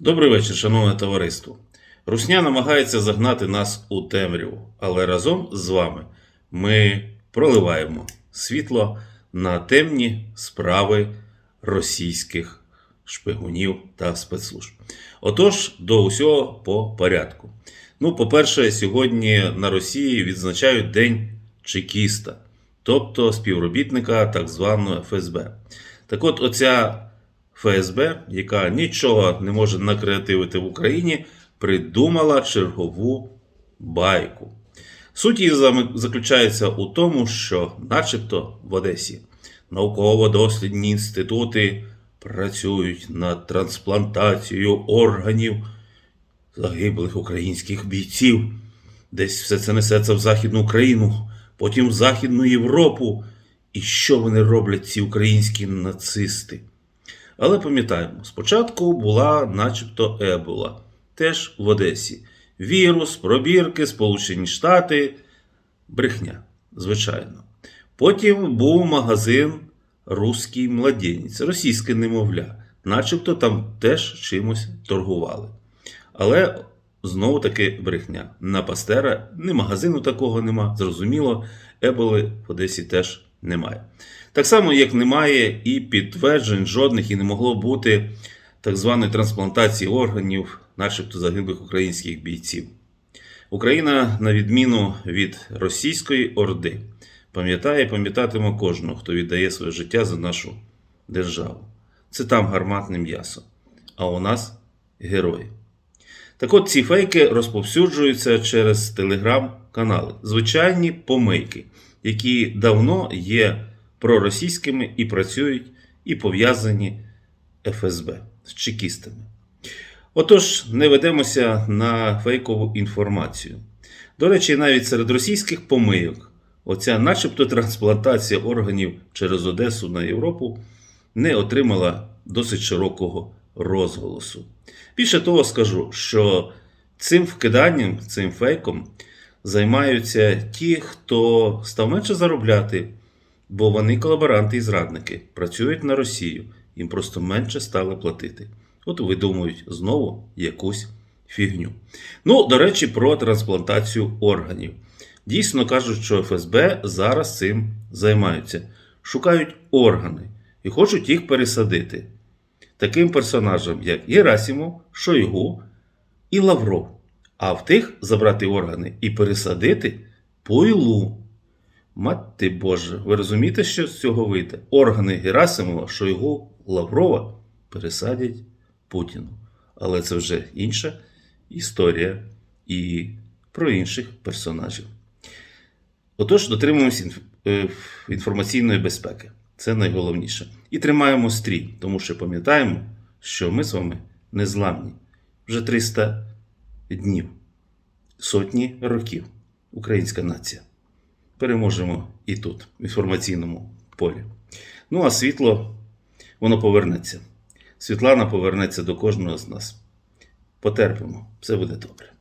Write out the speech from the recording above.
Добрий вечір, шановне товариство. Русня намагається загнати нас у темряву, але разом з вами ми проливаємо світло на темні справи російських шпигунів та спецслужб. Отож, до усього по порядку. Ну, по-перше, сьогодні на Росії відзначають День чекіста, тобто співробітника так званого ФСБ. Так от, оця ФСБ, яка нічого не може накреативити в Україні, придумала чергову байку. Суть її заключається у тому, що, начебто, в Одесі науково-дослідні інститути працюють над трансплантацією органів загиблих українських бійців. Десь все це несеться в Західну Україну, потім в Західну Європу. І що вони роблять, ці українські нацисти? Але пам'ятаємо, спочатку була начебто Ебола, теж в Одесі. Вірус, пробірки, Сполучені Штати, брехня, звичайно. Потім був магазин Руський младенець, російське немовля, начебто там теж чимось торгували. Але знову таки брехня. На Пастера ні магазину такого нема, зрозуміло, Еболи в Одесі теж немає. Так само, як немає і підтверджень жодних і не могло бути так званої трансплантації органів, начебто загиблих українських бійців. Україна, на відміну від російської орди, пам'ятає і пам'ятатиме кожного, хто віддає своє життя за нашу державу. Це там гарматне м'ясо, а у нас герої. Так от ці фейки розповсюджуються через телеграм-канали, звичайні помийки, які давно є проросійськими і працюють і пов'язані ФСБ з чекістами. Отож, не ведемося на фейкову інформацію. До речі, навіть серед російських помийок, оця, начебто, трансплантація органів через Одесу на Європу не отримала досить широкого розголосу. Більше того, скажу, що цим вкиданням, цим фейком займаються ті, хто став менше заробляти, бо вони колаборанти і зрадники, працюють на Росію, їм просто менше стали платити. От видумують знову якусь фігню. Ну, до речі, про трансплантацію органів. Дійсно кажуть, що ФСБ зараз цим займаються. Шукають органи і хочуть їх пересадити таким персонажам, як Єрасімов, Шойгу і Лавров. А в тих забрати органи і пересадити пойлу. Мати Боже, ви розумієте, що з цього вийде? Органи Герасимова, Шойгу, Лаврова пересадять Путіну. Але це вже інша історія і про інших персонажів. Отож, дотримуємося е, інформаційної безпеки. Це найголовніше. І тримаємо стрій, тому що пам'ятаємо, що ми з вами незламні. Вже 300 днів, сотні років. Українська нація. Переможемо і тут, в інформаційному полі. Ну, а світло, воно повернеться. Світлана повернеться до кожного з нас. Потерпимо, все буде добре.